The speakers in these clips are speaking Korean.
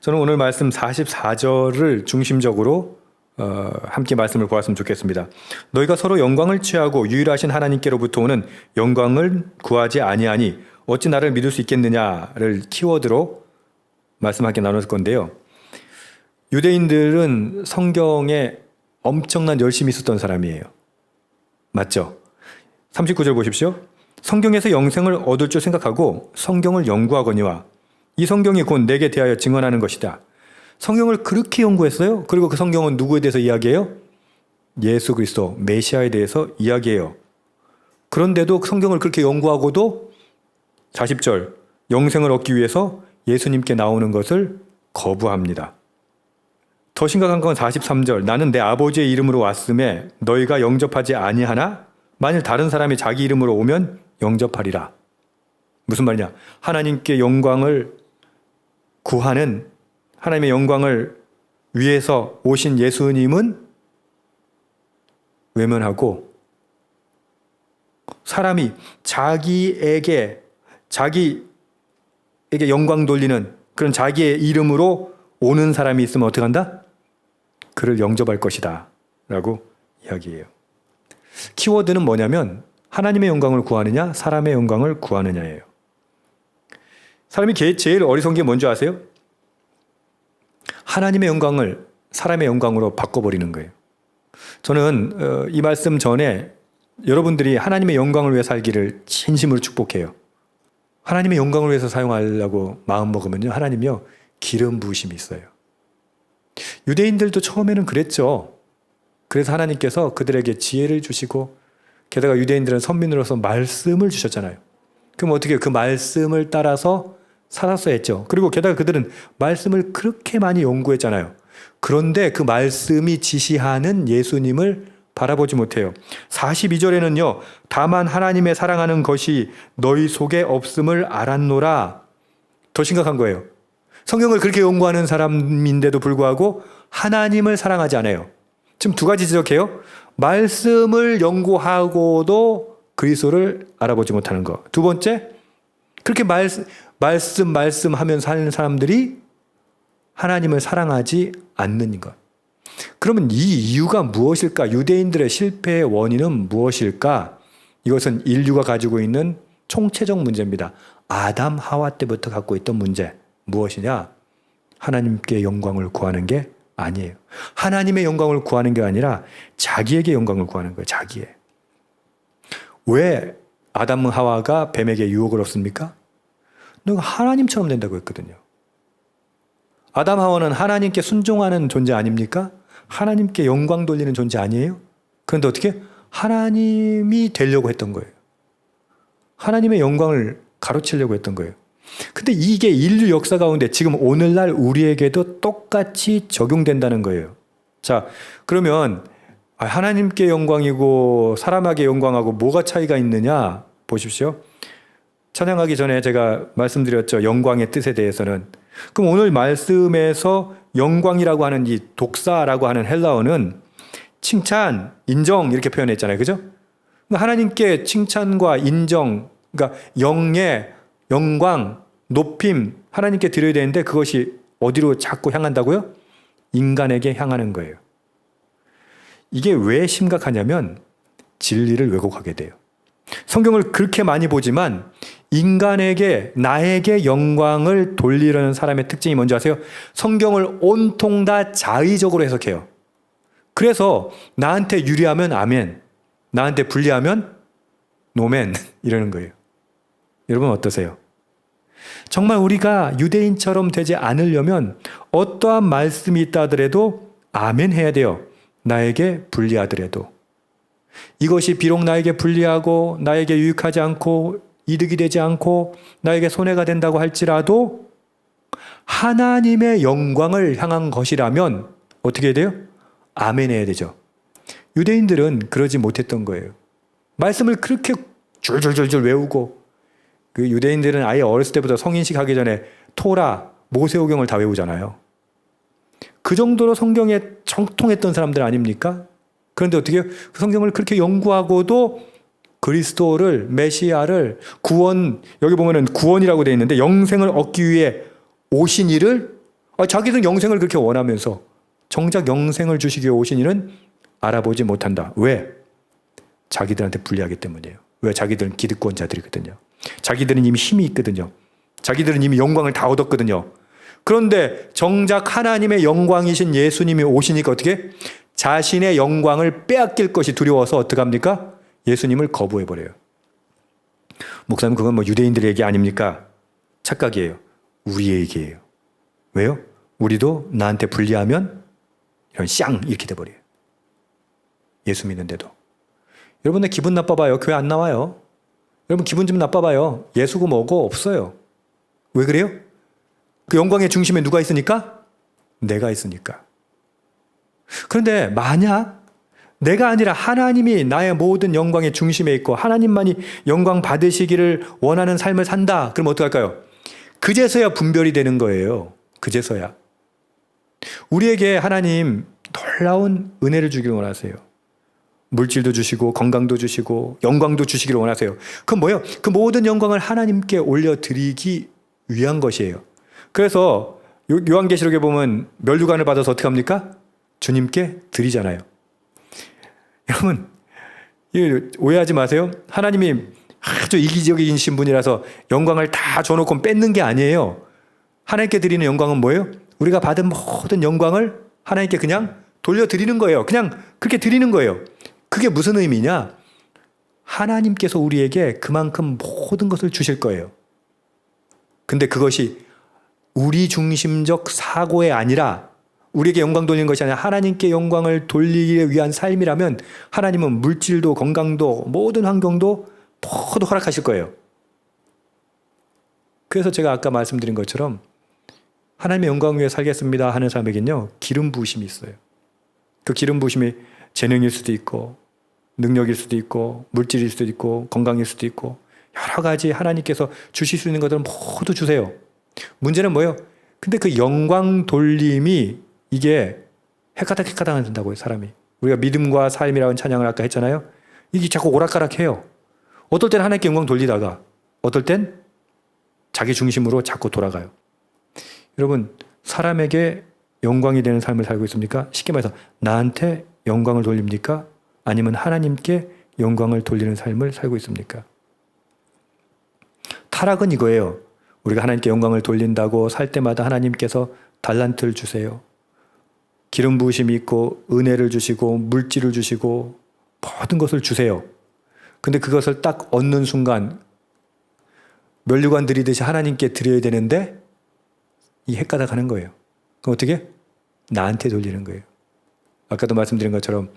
저는 오늘 말씀 44절을 중심적으로 어, 함께 말씀을 보았으면 좋겠습니다. 너희가 서로 영광을 취하고 유일하신 하나님께로부터 오는 영광을 구하지 아니하니 어찌 나를 믿을 수 있겠느냐를 키워드로 말씀하게 나눌 건데요. 유대인들은 성경에 엄청난 열심히 있었던 사람이에요. 맞죠? 39절 보십시오. 성경에서 영생을 얻을 줄 생각하고 성경을 연구하거니와 이 성경이 곧 내게 대하여 증언하는 것이다. 성경을 그렇게 연구했어요. 그리고 그 성경은 누구에 대해서 이야기해요? 예수 그리스도 메시아에 대해서 이야기해요. 그런데도 성경을 그렇게 연구하고도 40절 영생을 얻기 위해서 예수님께 나오는 것을 거부합니다. 더 심각한 건 43절 나는 내 아버지의 이름으로 왔음에 너희가 영접하지 아니하나 만일 다른 사람이 자기 이름으로 오면 영접하리라. 무슨 말이냐? 하나님께 영광을 구하는 하나님의 영광을 위해서 오신 예수님은 외면하고 사람이 자기에게 자기에게 영광 돌리는 그런 자기의 이름으로 오는 사람이 있으면 어떻게 한다? 그를 영접할 것이다. 라고 이야기해요. 키워드는 뭐냐면 하나님의 영광을 구하느냐, 사람의 영광을 구하느냐예요. 사람이 제일 어리석은 게 뭔지 아세요? 하나님의 영광을 사람의 영광으로 바꿔버리는 거예요. 저는 어, 이 말씀 전에 여러분들이 하나님의 영광을 위해 살기를 진심으로 축복해요. 하나님의 영광을 위해서 사용하려고 마음 먹으면요, 하나님요 기름 부으심이 있어요. 유대인들도 처음에는 그랬죠. 그래서 하나님께서 그들에게 지혜를 주시고 게다가 유대인들은 선민으로서 말씀을 주셨잖아요. 그럼 어떻게 그 말씀을 따라서 살았어야 했죠. 그리고 게다가 그들은 말씀을 그렇게 많이 연구했잖아요. 그런데 그 말씀이 지시하는 예수님을 바라보지 못해요. 42절에는요, 다만 하나님의 사랑하는 것이 너희 속에 없음을 알았노라. 더 심각한 거예요. 성경을 그렇게 연구하는 사람인데도 불구하고 하나님을 사랑하지 않아요. 지금 두 가지 지적해요. 말씀을 연구하고도 그리스도를 알아보지 못하는 것. 두 번째, 그렇게 말씀, 말씀, 말씀 하면서 사는 사람들이 하나님을 사랑하지 않는 것. 그러면 이 이유가 무엇일까? 유대인들의 실패의 원인은 무엇일까? 이것은 인류가 가지고 있는 총체적 문제입니다. 아담, 하와 때부터 갖고 있던 문제. 무엇이냐? 하나님께 영광을 구하는 게 아니에요. 하나님의 영광을 구하는 게 아니라 자기에게 영광을 구하는 거예요. 자기의. 왜 아담 하와가 뱀에게 유혹을 얻습니까? 너가 하나님처럼 된다고 했거든요. 아담 하와는 하나님께 순종하는 존재 아닙니까? 하나님께 영광 돌리는 존재 아니에요? 그런데 어떻게? 하나님이 되려고 했던 거예요. 하나님의 영광을 가로치려고 했던 거예요. 근데 이게 인류 역사 가운데 지금 오늘날 우리에게도 똑같이 적용된다는 거예요. 자, 그러면 아, 하나님께 영광이고 사람에게 영광하고 뭐가 차이가 있느냐 보십시오. 찬양하기 전에 제가 말씀드렸죠. 영광의 뜻에 대해서는. 그럼 오늘 말씀에서 영광이라고 하는 이 독사라고 하는 헬라어는 칭찬, 인정 이렇게 표현했잖아요. 그죠? 그러니까 하나님께 칭찬과 인정, 그러니까 영예, 영광, 높임 하나님께 드려야 되는데 그것이 어디로 자꾸 향한다고요? 인간에게 향하는 거예요. 이게 왜 심각하냐면 진리를 왜곡하게 돼요. 성경을 그렇게 많이 보지만 인간에게 나에게 영광을 돌리려는 사람의 특징이 뭔지 아세요? 성경을 온통 다 자의적으로 해석해요. 그래서 나한테 유리하면 아멘, 나한테 불리하면 노멘 이러는 거예요. 여러분 어떠세요? 정말 우리가 유대인처럼 되지 않으려면 어떠한 말씀이 있다 하더라도 아멘 해야 돼요. 나에게 불리하더라도. 이것이 비록 나에게 불리하고 나에게 유익하지 않고 이득이 되지 않고 나에게 손해가 된다고 할지라도 하나님의 영광을 향한 것이라면 어떻게 해야 돼요? 아멘 해야 되죠. 유대인들은 그러지 못했던 거예요. 말씀을 그렇게 줄줄줄줄 외우고 그 유대인들은 아예 어렸을 때부터 성인식 하기 전에 토라, 모세오경을 다 외우잖아요. 그 정도로 성경에 정통했던 사람들 아닙니까? 그런데 어떻게 그 성경을 그렇게 연구하고도 그리스도를 메시아를 구원 여기 보면은 구원이라고 되어 있는데 영생을 얻기 위해 오신 이를 아, 자기들은 영생을 그렇게 원하면서 정작 영생을 주시기 위해 오신 이는 알아보지 못한다. 왜? 자기들한테 불리하기 때문이에요. 왜? 자기들은 기득권자들이거든요. 자기들은 이미 힘이 있거든요. 자기들은 이미 영광을 다 얻었거든요. 그런데 정작 하나님의 영광이신 예수님이 오시니까 어떻게? 자신의 영광을 빼앗길 것이 두려워서 어떡합니까? 예수님을 거부해버려요. 목사님, 그건 뭐 유대인들의 얘기 아닙니까? 착각이에요. 우리의 얘기예요. 왜요? 우리도 나한테 불리하면 이런 쌍 이렇게 돼버려요. 예수 믿는데도. 여러분들 기분 나빠봐요. 교회 안 나와요. 여러분 기분 좀 나빠봐요. 예수고 뭐고 없어요. 왜 그래요? 그 영광의 중심에 누가 있으니까? 내가 있으니까. 그런데 만약 내가 아니라 하나님이 나의 모든 영광의 중심에 있고 하나님만이 영광 받으시기를 원하는 삶을 산다. 그럼 어떡할까요? 그제서야 분별이 되는 거예요. 그제서야. 우리에게 하나님 놀라운 은혜를 주기를 원하세요. 물질도 주시고 건강도 주시고 영광도 주시기를 원하세요. 그 뭐예요? 그 모든 영광을 하나님께 올려드리기 위한 것이에요. 그래서 요- 요한계시록에 보면 멸류관을 받아서 어떻게 합니까? 주님께 드리잖아요. 여러분 이 오해하지 마세요. 하나님이 아주 이기적이신 분이라서 영광을 다 줘놓고 뺏는 게 아니에요. 하나님께 드리는 영광은 뭐예요? 우리가 받은 모든 영광을 하나님께 그냥 돌려드리는 거예요. 그냥 그렇게 드리는 거예요. 그게 무슨 의미냐? 하나님께서 우리에게 그만큼 모든 것을 주실 거예요. 근데 그것이 우리 중심적 사고에 아니라 우리에게 영광 돌리는 것이 아니라 하나님께 영광을 돌리기 위한 삶이라면 하나님은 물질도 건강도 모든 환경도 모두 허락하실 거예요. 그래서 제가 아까 말씀드린 것처럼 하나님의 영광 위에 살겠습니다 하는 사람에겐요 기름 부으심이 있어요. 그 기름 부으심이 재능일 수도 있고 능력일 수도 있고 물질일 수도 있고 건강일 수도 있고 여러 가지 하나님께서 주실 수 있는 것들을 모두 주세요. 문제는 뭐예요? 근데 그 영광 돌림이 이게 헷가닥 헷가닥 한다고요 사람이. 우리가 믿음과 삶이라는 찬양을 아까 했잖아요. 이게 자꾸 오락가락해요. 어떨 땐 하나님께 영광 돌리다가 어떨 땐 자기 중심으로 자꾸 돌아가요. 여러분 사람에게 영광이 되는 삶을 살고 있습니까? 쉽게 말해서 나한테 영광을 돌립니까? 아니면 하나님께 영광을 돌리는 삶을 살고 있습니까? 타락은 이거예요. 우리가 하나님께 영광을 돌린다고 살 때마다 하나님께서 달란트를 주세요. 기름 부으심이 있고 은혜를 주시고 물질을 주시고 모든 것을 주세요. 근데 그것을 딱 얻는 순간 멸류관 드리듯이 하나님께 드려야 되는데 이 헷가닥 하는 거예요. 그럼 어떻게? 나한테 돌리는 거예요. 아까도 말씀드린 것처럼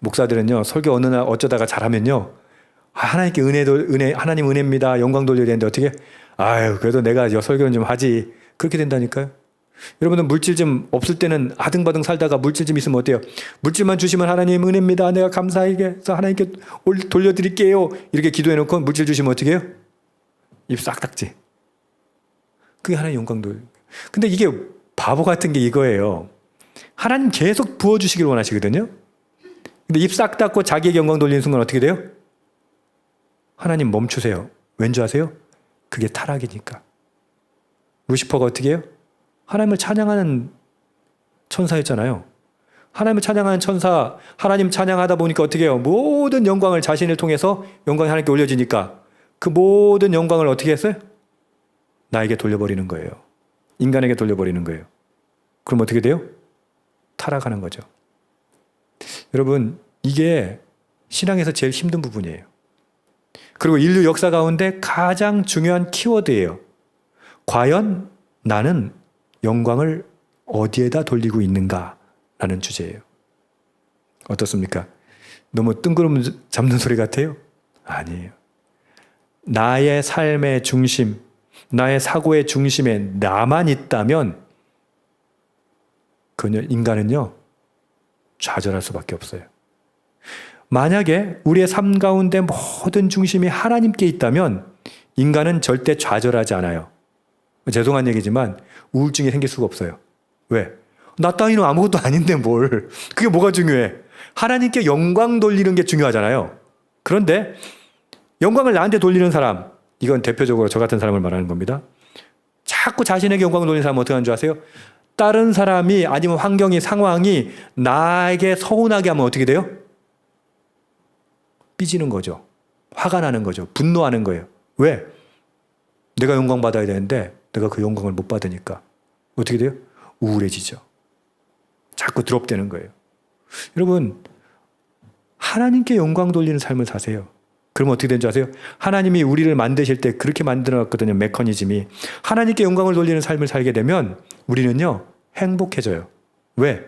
목사들은요 설교 어느 날 어쩌다가 잘하면요 아, 하나님께 은혜 돌 은혜 하나님 은혜입니다 영광 돌려야 되는데 어떻게 아유 그래도 내가 여 설교는 좀 하지 그렇게 된다니까요. 여러분은 물질 좀 없을 때는 아등바등 살다가 물질 좀 있으면 어때요? 물질만 주시면 하나님 은혜입니다. 내가 감사하게 해서 하나님께 올- 돌려드릴게요. 이렇게 기도해놓고 물질 주시면 어떻게 해요? 입 싹 닦지. 그게 하나님 영광 돌. 근데 이게 바보 같은 게 이거예요. 하나님 계속 부어주시길 원하시거든요. 근데 입 싹 닦고 자기의 영광 돌리는 순간 어떻게 돼요? 하나님 멈추세요. 왠지 아세요? 그게 타락이니까. 루시퍼가 어떻게 해요? 하나님을 찬양하는 천사였잖아요. 하나님을 찬양하는 천사, 하나님 찬양하다 보니까 어떻게 해요? 모든 영광을 자신을 통해서 영광이 하나님께 올려지니까 그 모든 영광을 어떻게 했어요? 나에게 돌려버리는 거예요. 인간에게 돌려버리는 거예요. 그럼 어떻게 돼요? 타락하는 거죠. 여러분, 이게 신앙에서 제일 힘든 부분이에요. 그리고 인류 역사 가운데 가장 중요한 키워드예요. 과연 나는 영광을 어디에다 돌리고 있는가라는 주제예요. 어떻습니까? 너무 뜬구름 잡는 소리 같아요? 아니에요. 나의 삶의 중심, 나의 사고의 중심에 나만 있다면 그 인간은요 좌절할 수밖에 없어요. 만약에 우리의 삶 가운데 모든 중심이 하나님께 있다면 인간은 절대 좌절하지 않아요. 죄송한 얘기지만 우울증이 생길 수가 없어요. 왜? 나 따위는 아무것도 아닌데 뭘. 그게 뭐가 중요해? 하나님께 영광 돌리는 게 중요하잖아요. 그런데 영광을 나한테 돌리는 사람, 이건 대표적으로 저 같은 사람을 말하는 겁니다. 자꾸 자신에게 영광을 돌리는 사람은 어떻게 하는 줄 아세요? 다른 사람이 아니면 환경이 상황이 나에게 서운하게 하면 어떻게 돼요? 삐지는 거죠. 화가 나는 거죠. 분노하는 거예요. 왜? 내가 영광 받아야 되는데 내가 그 영광을 못 받으니까 어떻게 돼요? 우울해지죠. 자꾸 드롭되는 거예요. 여러분 하나님께 영광 돌리는 삶을 사세요. 그러면 어떻게 되는 줄 아세요? 하나님이 우리를 만드실 때 그렇게 만들어 놨거든요. 메커니즘이. 하나님께 영광을 돌리는 삶을 살게 되면 우리는요. 행복해져요. 왜?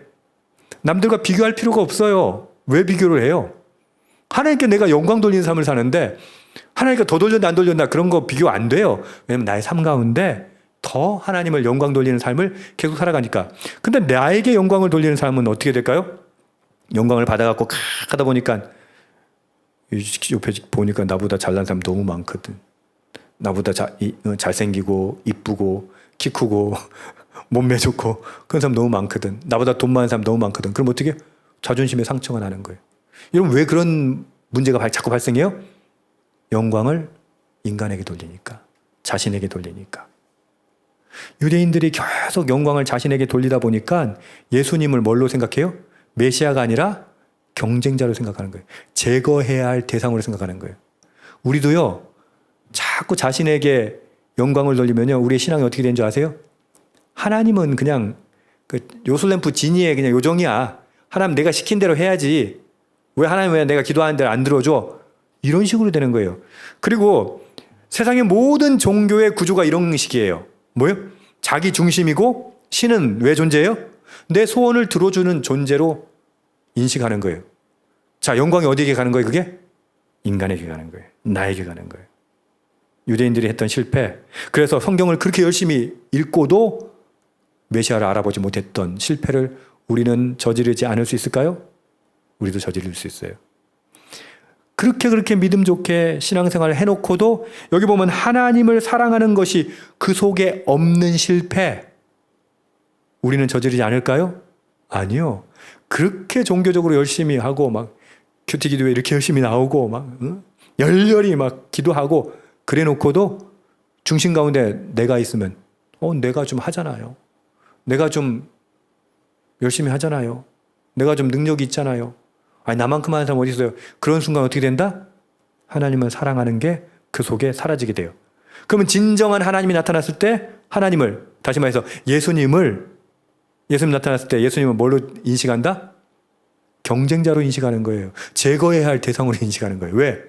남들과 비교할 필요가 없어요. 왜 비교를 해요? 하나님께 내가 영광 돌리는 삶을 사는데 하나님께 더 돌렸나 안 돌렸나 그런 거 비교 안 돼요. 왜냐면 나의 삶 가운데 더 하나님을 영광 돌리는 삶을 계속 살아가니까. 근데 나에게 영광을 돌리는 삶은 어떻게 될까요? 영광을 받아갖고 가다 보니까 이 옆에 보니까 나보다 잘난 사람 너무 많거든. 나보다 자, 이, 어, 잘생기고 이쁘고 키 크고 몸매 좋고 그런 사람 너무 많거든. 나보다 돈 많은 사람 너무 많거든. 그럼 어떻게 자존심에 상처가 나는 거예요. 여러분 왜 그런 문제가 발- 자꾸 발생해요? 영광을 인간에게 돌리니까 자신에게 돌리니까 유대인들이 계속 영광을 자신에게 돌리다 보니까 예수님을 뭘로 생각해요? 메시아가 아니라 경쟁자로 생각하는 거예요. 제거해야 할 대상으로 생각하는 거예요. 우리도요, 자꾸 자신에게 영광을 돌리면요, 우리의 신앙이 어떻게 되는 줄 아세요? 하나님은 그냥 그 요술램프 지니의 그냥 요정이야. 하나님 내가 시킨 대로 해야지. 왜 하나님 왜 내가 기도하는 대로 안 들어줘? 이런 식으로 되는 거예요. 그리고 세상의 모든 종교의 구조가 이런 식이에요. 뭐요? 자기 중심이고 신은 왜 존재해요? 내 소원을 들어주는 존재로 인식하는 거예요. 자, 영광이 어디에게 가는 거예요, 그게? 인간에게 가는 거예요. 나에게 가는 거예요. 유대인들이 했던 실패. 그래서 성경을 그렇게 열심히 읽고도 메시아를 알아보지 못했던 실패를 우리는 저지르지 않을 수 있을까요? 우리도 저지를 수 있어요. 그렇게 그렇게 믿음 좋게 신앙생활을 해놓고도 여기 보면 하나님을 사랑하는 것이 그 속에 없는 실패. 우리는 저지르지 않을까요? 아니요. 그렇게 종교적으로 열심히 하고 막 큐티 기도회 이렇게 열심히 나오고 막 응? 열렬히 막 기도하고 그래 놓고도 중심 가운데 내가 있으면 어 내가 좀 하잖아요. 내가 좀 열심히 하잖아요. 내가 좀 능력이 있잖아요. 아니 나만큼 하는 사람 어디 있어요? 그런 순간 어떻게 된다? 하나님을 사랑하는 게 그 속에 사라지게 돼요. 그러면 진정한 하나님이 나타났을 때 하나님을 다시 말해서 예수님을 예수님 나타났을 때 예수님은 뭘로 인식한다? 경쟁자로 인식하는 거예요. 제거해야 할 대상으로 인식하는 거예요. 왜?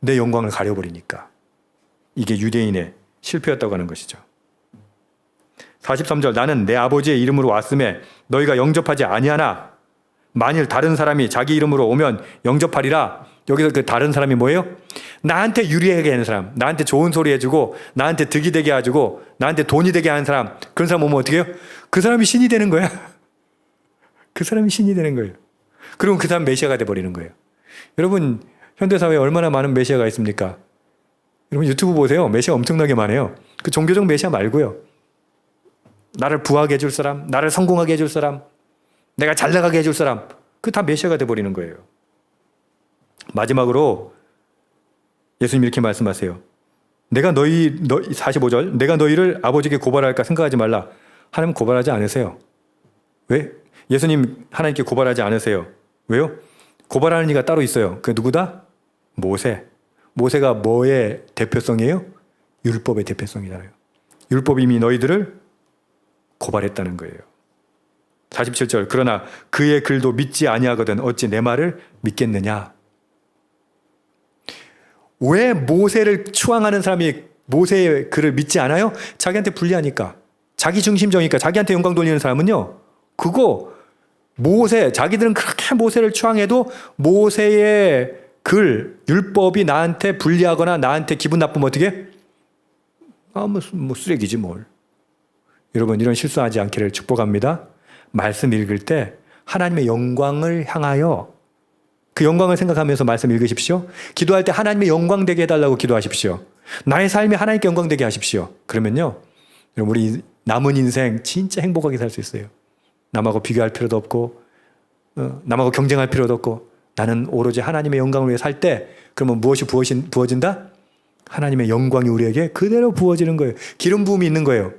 내 영광을 가려버리니까. 이게 유대인의 실패였다고 하는 것이죠. 43절 나는 내 아버지의 이름으로 왔음에 너희가 영접하지 아니하나 만일 다른 사람이 자기 이름으로 오면 영접하리라. 여기서 그 다른 사람이 뭐예요? 나한테 유리하게 하는 사람, 나한테 좋은 소리 해주고, 나한테 득이 되게 해주고, 나한테 돈이 되게 하는 사람, 그런 사람 오면 어떻게 해요? 그 사람이 신이 되는 거야. 그 사람이 신이 되는 거예요. 그러면 그 사람 메시아가 돼버리는 거예요. 여러분, 현대사회에 얼마나 많은 메시아가 있습니까? 여러분 유튜브 보세요. 메시아 엄청나게 많아요. 그 종교적 메시아 말고요. 나를 부하게 해줄 사람, 나를 성공하게 해줄 사람, 내가 잘 나가게 해줄 사람, 그 다 메시아가 돼버리는 거예요. 마지막으로 예수님 이렇게 말씀하세요. 내가 너희, 너, 45절, 내가 너희를 아버지께 고발할까 생각하지 말라. 하나님 고발하지 않으세요. 왜? 예수님 하나님께 고발하지 않으세요. 왜요? 고발하는 이가 따로 있어요. 그 누구다? 모세. 모세가 뭐의 대표성이에요? 율법의 대표성이잖아요. 율법이 이미 너희들을 고발했다는 거예요. 47절 그러나 그의 글도 믿지 아니하거든 어찌 내 말을 믿겠느냐 왜 모세를 추앙하는 사람이 모세의 글을 믿지 않아요? 자기한테 불리하니까 자기 중심적이니까 자기한테 영광 돌리는 사람은요 그거 모세 자기들은 그렇게 모세를 추앙해도 모세의 글 율법이 나한테 불리하거나 나한테 기분 나쁘면 어떻게 아뭐 뭐 쓰레기지 뭘 여러분 이런 실수하지 않기를 축복합니다. 말씀 읽을 때 하나님의 영광을 향하여 그 영광을 생각하면서 말씀 읽으십시오. 기도할 때 하나님의 영광 되게 해달라고 기도하십시오. 나의 삶이 하나님께 영광 되게 하십시오. 그러면요, 우리 남은 인생 진짜 행복하게 살 수 있어요. 남하고 비교할 필요도 없고, 어, 남하고 경쟁할 필요도 없고, 나는 오로지 하나님의 영광을 위해 살 때, 그러면 무엇이 부어진, 부어진다? 하나님의 영광이 우리에게 그대로 부어지는 거예요. 기름 부음이 있는 거예요.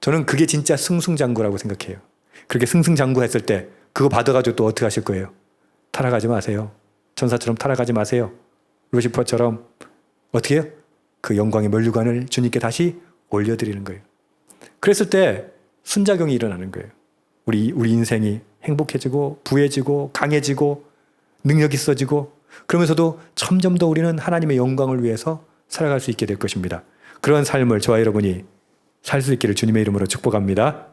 저는 그게 진짜 승승장구라고 생각해요. 그렇게 승승장구했을 때 그거 받아가지고 또 어떻게 하실 거예요? 타락하지 마세요. 천사처럼 타락하지 마세요. 루시퍼처럼 어떻게 해요? 그 영광의 면류관을 주님께 다시 올려드리는 거예요. 그랬을 때 순작용이 일어나는 거예요. 우리 우리 인생이 행복해지고 부해지고 강해지고 능력 있어지고 그러면서도 점점 더 우리는 하나님의 영광을 위해서 살아갈 수 있게 될 것입니다. 그런 삶을 저와 여러분이 살 수 있기를 주님의 이름으로 축복합니다.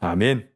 아멘.